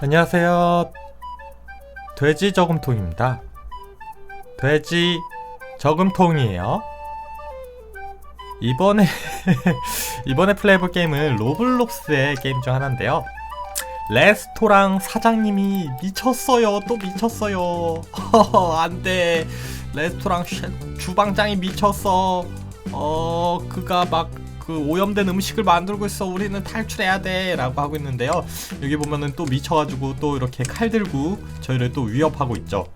안녕하세요. 돼지 저금통입니다. 돼지 저금통이에요. 이번에 이번에 플레이해볼 게임은 로블록스의 게임 중 하나인데요. 레스토랑 사장님이 미쳤어요. 또 미쳤어요. 안돼. 레스토랑 셰- 주방장이 미쳤어. 어 그가 막 그 오염된 음식을 만들고 있어. 우리는 탈출해야 돼.라고 하고 있는데요. 여기 보면은 또 미쳐가지고 또 이렇게 칼 들고 저희를 또 위협하고 있죠.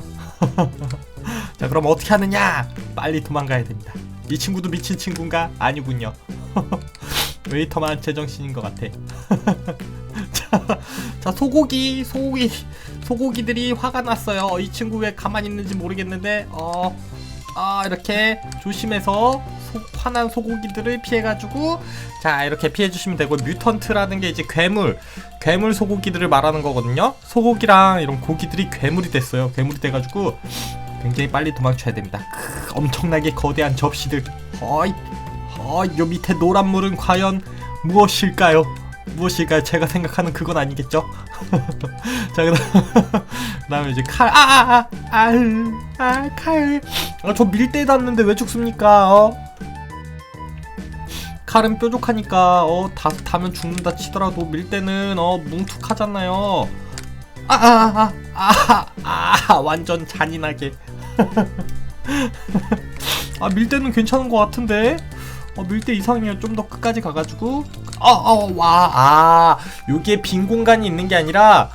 자 그럼 어떻게 하느냐? 빨리 도망가야 됩니다. 이 친구도 미친 친구인가? 아니군요. 웨이터만 제정신인 것 같아. 자, 자 소고기 소고기 소고기들이 화가 났어요. 이 친구 왜 가만히 있는지 모르겠는데 어. 아 이렇게 조심해서 소- 화난 소고기들을 피해가지고 자 이렇게 피해주시면 되고 뮤턴트라는 게 이제 괴물 괴물 소고기들을 말하는 거거든요. 소고기랑 이런 고기들이 괴물이 됐어요. 괴물이 돼가지고 굉장히 빨리 도망쳐야 됩니다. 크, 엄청나게 거대한 접시들. 허이 허이 요 밑에 노란 물은 과연 무엇일까요 무엇일까요 제가 생각하는 그건 아니겠죠 자 그 다음 그다음에 이제 칼아아 아 아 칼 아, 저 밀대 닿는데 왜 죽습니까? 어? 칼은 뾰족하니까 어, 다, 닿으면 죽는다 치더라도 밀대는 어, 뭉툭하잖아요. 아, 아, 아, 아, 아, 완전 잔인하게. 아, 밀대는 괜찮은 것 같은데? 어, 밀대 이상이에요. 좀더 끝까지 가가지고. 어, 어, 와, 아, 여기에 빈 공간이 있는 게 아니라,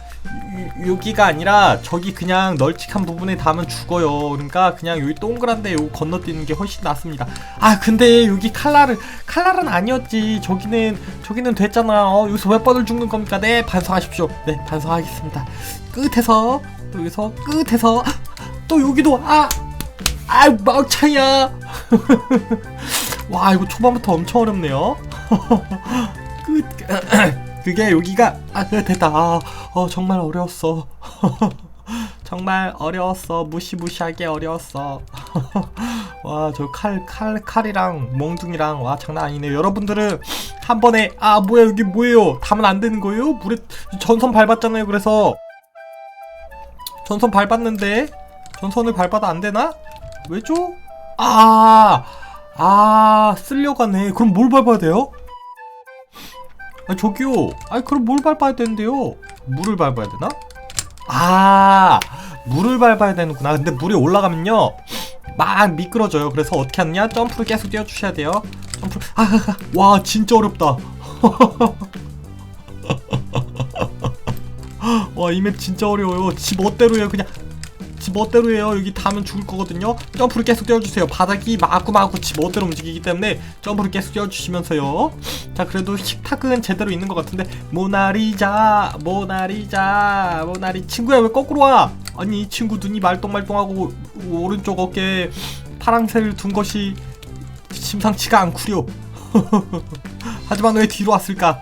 요- 여기가 아니라 저기 그냥 널찍한 부분에 닿으면 죽어요. 그러니까 그냥 여기 동그란데 요 건너뛰는 게 훨씬 낫습니다. 아 근데 여기 칼날은 칼날은 아니었지. 저기는 저기는 됐잖아. 어, 여기서 몇 번을 죽는 겁니까? 네 반성하십시오. 네 반성하겠습니다. 끝에서 또 여기서 끝에서 또 여기도 아. 아 막차야. 와 이거 초반부터 엄청 어렵네요. 끝. 그게 여기가 아 그래, 됐다. 아, 어 정말 어려웠어. 정말 어려웠어. 무시무시하게 어려웠어. 와 저 칼 칼 칼 이랑 몽둥이랑 와 장난 아니네요. 여러분들은 한 번에 아 뭐야 여기 뭐예요? 담은 안 되는 거예요? 물에 전선 밟았잖아요 그래서. 전선 밟았는데 전선을 밟아도 안 되나? 왜죠? 아 아 아, 쓰려고 하네 그럼 뭘 밟아야 돼요 아 저기요. 아니 그럼 뭘 밟아야 되는데요? 물을 밟아야 되나? 아 물을 밟아야 되는구나. 근데 물에 올라가면요 막 미끄러져요. 그래서 어떻게 하느냐? 점프를 계속 뛰어주셔야 돼요. 점프. 아 와 진짜 어렵다. 와 이 맵 진짜 어려워요. 지 멋대로 해요. 그냥 지 멋대로 해요. 여기 닿으면 죽을 거거든요. 점프를 계속 띄워주세요. 바닥이 마구마구 지 멋대로 움직이기 때문에 점프를 계속 띄워주시면서요. 자 그래도 식탁은 제대로 있는 것 같은데 모나리자 모나리자 모나리 친구야 왜 거꾸로 와? 아니 이 친구 눈이 말똥말똥하고 오른쪽 어깨에 파랑새를 둔 것이 심상치가 않구려. 하지만 왜 뒤로 왔을까?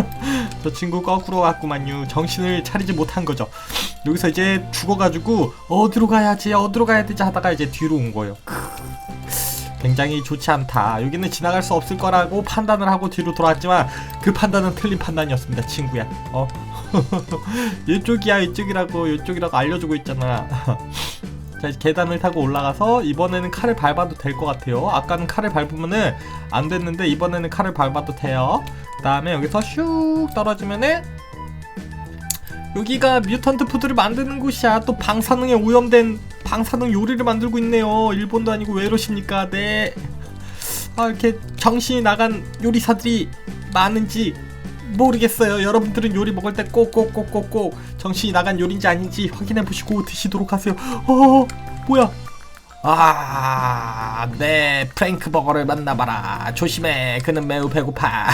저 친구 거꾸로 왔구만요. 정신을 차리지 못한 거죠. 여기서 이제 죽어가지고 어디로 가야지 어디로 가야 되지 하다가 이제 뒤로 온 거예요. 굉장히 좋지 않다. 여기는 지나갈 수 없을 거라고 판단을 하고 뒤로 돌아왔지만 그 판단은 틀린 판단이었습니다, 친구야. 어? 이쪽이야, 이쪽이라고, 이쪽이라고 알려주고 있잖아. 계단을 타고 올라가서 이번에는 칼을 밟아도 될 것 같아요. 아까는 칼을 밟으면은 안 됐는데 이번에는 칼을 밟아도 돼요. 그 다음에 여기서 슉 떨어지면은 여기가 뮤턴트 푸드를 만드는 곳이야. 또 방사능에 오염된 방사능 요리를 만들고 있네요. 일본도 아니고 왜 이러십니까? 네. 아, 이렇게 정신이 나간 요리사들이 많은지 모르겠어요. 여러분들은 요리 먹을 때 꼭 꼭 꼭 꼭꼭 정신이 나간 요리인지 아닌지 확인해 보시고 드시도록 하세요. 어, 뭐야? 아, 네, 프랭크 버거를 만나봐라. 조심해, 그는 매우 배고파.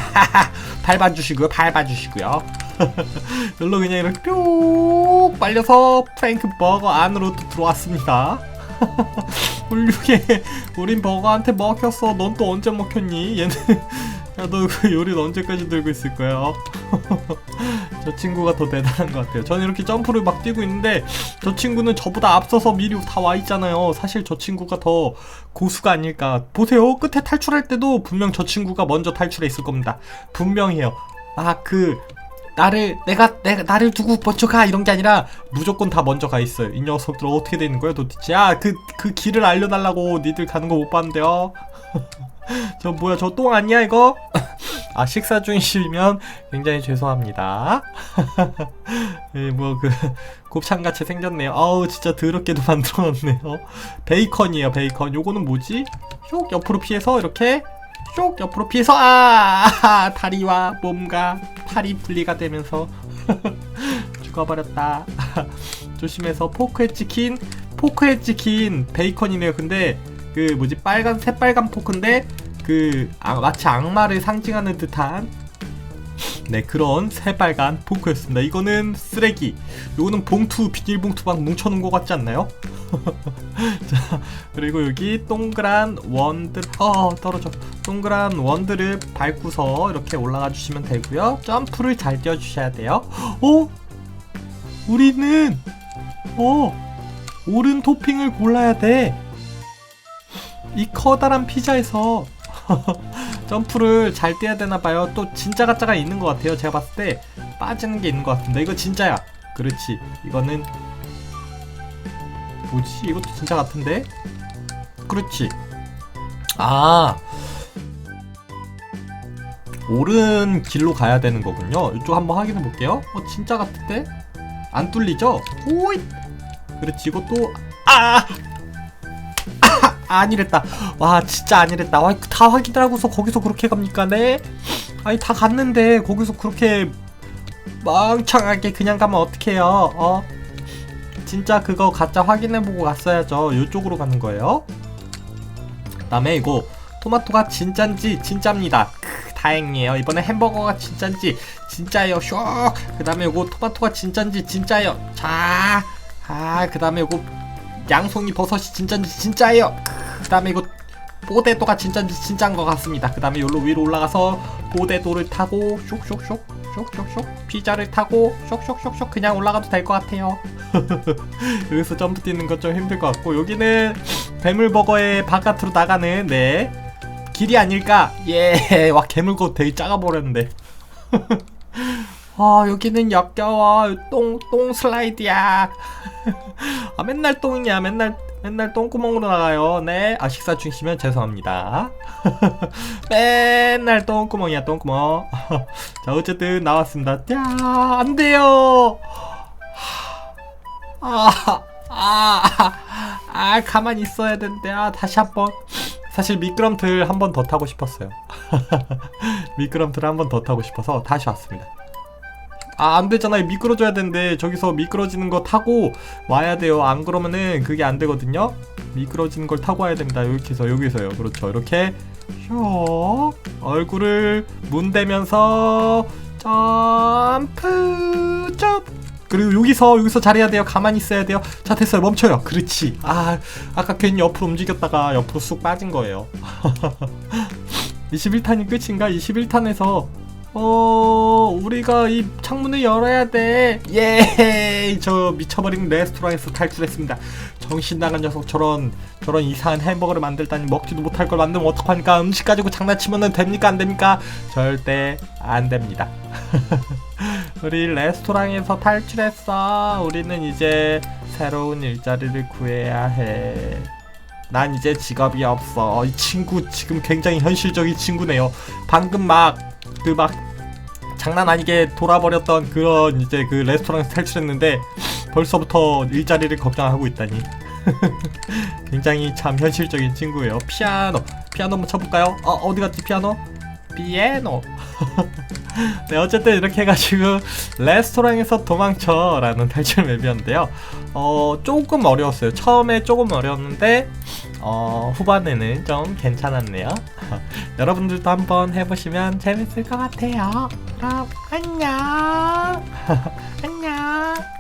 밟아주시고요, 밟아주시고요. 열로 그냥 이렇게 뿅 빨려서 프랭크 버거 안으로 또 들어왔습니다. 훌륭해. 우린 버거한테 먹혔어. 넌 또 언제 먹혔니? 얘는 야너그 요리는 언제까지 들고 있을 거야? 저 친구가 더 대단한 것 같아요. 저는 이렇게 점프를 막 뛰고 있는데 저 친구는 저보다 앞서서 미리 다 와 있잖아요. 사실 저 친구가 더 고수가 아닐까. 보세요. 끝에 탈출할 때도 분명 저 친구가 먼저 탈출해 있을 겁니다. 분명해요. 아 그 나를 내가 내가 나를 두고 먼저 가 이런 게 아니라 무조건 다 먼저 가 있어요. 이 녀석들 어떻게 되는 거야 도대체? 야그그 그 길을 알려달라고 니들 가는 거 못 봤는데요. 저 뭐야 저 똥 아니야 이거? 아 식사 중이시면 굉장히 죄송합니다. 예, 뭐그 곱창같이 생겼네요. 아우 진짜 더럽게도 만들어놨네요. 베이컨이에요 베이컨. 요거는 뭐지? 슉 옆으로 피해서 이렇게 쭉 옆으로 피해서 아 다리와 몸과 팔이 분리가 되면서 죽어버렸다. 조심해서 포크에 찍힌 포크에 찍힌 베이컨이네요. 근데 그 뭐지 빨간 새빨간 포크인데 그 아, 마치 악마를 상징하는 듯한 네 그런 새빨간 포크였습니다. 이거는 쓰레기. 이거는 봉투 비닐봉투 막 뭉쳐놓은 것 같지 않나요? 자 그리고 여기 동그란 원들 어 떨어져 동그란 원들을 밟고서 이렇게 올라가 주시면 되고요. 점프를 잘 뛰어 주셔야 돼요. 어? 우리는 어 오른 토핑을 골라야 돼. 이 커다란 피자에서 점프를 잘 떼야 되나 봐요. 또 진짜 가짜가 있는 것 같아요. 제가 봤을 때 빠지는 게 있는 것 같은데 이거 진짜야. 그렇지. 이거는 뭐지? 이것도 진짜 같은데? 그렇지. 아 옳은 길로 가야 되는 거군요. 이쪽 한번 확인해 볼게요. 어 진짜 같은데? 안 뚫리죠? 오이. 그렇지. 이것도 아 아니랬다. 와 진짜 아니랬다. 와, 다 확인을 하고서 거기서 그렇게 갑니까? 네? 아니 다 갔는데 거기서 그렇게 멍청하게 그냥 가면 어떡해요? 어? 진짜 그거 가짜 확인해보고 갔어야죠. 이쪽으로 가는 거예요. 그다음에 이거 토마토가 진짠지 진짜입니다. 크, 다행이에요. 이번에 햄버거가 진짠지 진짜예요. 쇼. 그다음에 이거 토마토가 진짠지 진짜예요. 자, 아 그다음에 이거 양송이 버섯이 진짠지 진짜예요. 그 다음에 이거 포대도가 진짠지 진짜인 것 같습니다. 그 다음에 여기로 위로 올라가서 포대도를 타고 쇽쇽쇽 쇽쇽쇽 피자를 타고 쇽쇽쇽쇽 그냥 올라가도 될 것 같아요. 여기서 점프 뛰는 건좀 힘들 것 같고 여기는 괴물버거의 바깥으로 나가는 네 길이 아닐까? 예, 와 괴물거 되게 작아 버렸는데. 아 여기는 역겨워 똥 똥 슬라이드야. 아 맨날 똥이냐 맨날 맨날 똥구멍으로 나가요. 네 아 식사 중이시면 죄송합니다. 맨날 똥구멍이야 똥구멍. 자 어쨌든 나왔습니다. 야 안 돼요. 아아 아, 아, 가만히 있어야 되는데 아 다시 한 번. 사실 미끄럼틀 한 번 더 타고 싶었어요. 미끄럼틀 한 번 더 타고 싶어서 다시 왔습니다 아, 안 되잖아요. 미끄러져야 되는데, 저기서 미끄러지는 거 타고 와야 돼요. 안 그러면은 그게 안 되거든요. 미끄러지는 걸 타고 와야 됩니다. 여기서, 여기서요. 그렇죠. 이렇게, 슉, 얼굴을 문대면서, 점프, 점 그리고 여기서, 여기서 잘해야 돼요. 가만히 있어야 돼요. 자, 됐어요. 멈춰요. 그렇지. 아, 아까 괜히 옆으로 움직였다가 옆으로 쑥 빠진 거예요. 21탄이 끝인가? 21탄에서 어, 우리가 이 창문을 열어야 돼. 예, 저 미쳐버린 레스토랑에서 탈출했습니다. 정신 나간 녀석 저런 저런 이상한 햄버거를 만들다니 먹지도 못할 걸 만들면 어떡합니까? 음식 가지고 장난치면 됩니까? 안 됩니까? 절대 안 됩니다. 우리 레스토랑에서 탈출했어. 우리는 이제 새로운 일자리를 구해야 해. 난 이제 직업이 없어. 이 친구 지금 굉장히 현실적인 친구네요. 방금 막 그막 장난 아니게 돌아버렸던 그런 이제 그 레스토랑에서 탈출했는데 벌써부터 일자리를 걱정하고 있다니. 굉장히 참 현실적인 친구예요. 피아노, 피아노 한번 쳐볼까요? 어 어디 갔지 피아노? 피아노. 네 어쨌든 이렇게 해가지고 레스토랑에서 도망쳐라는 탈출 맵이었는데요. 어 조금 어려웠어요. 처음에 조금 어려웠는데 어 후반에는 좀 괜찮았네요. 여러분들도 한번 해보시면 재밌을 것 같아요. 그럼 안녕. 안녕.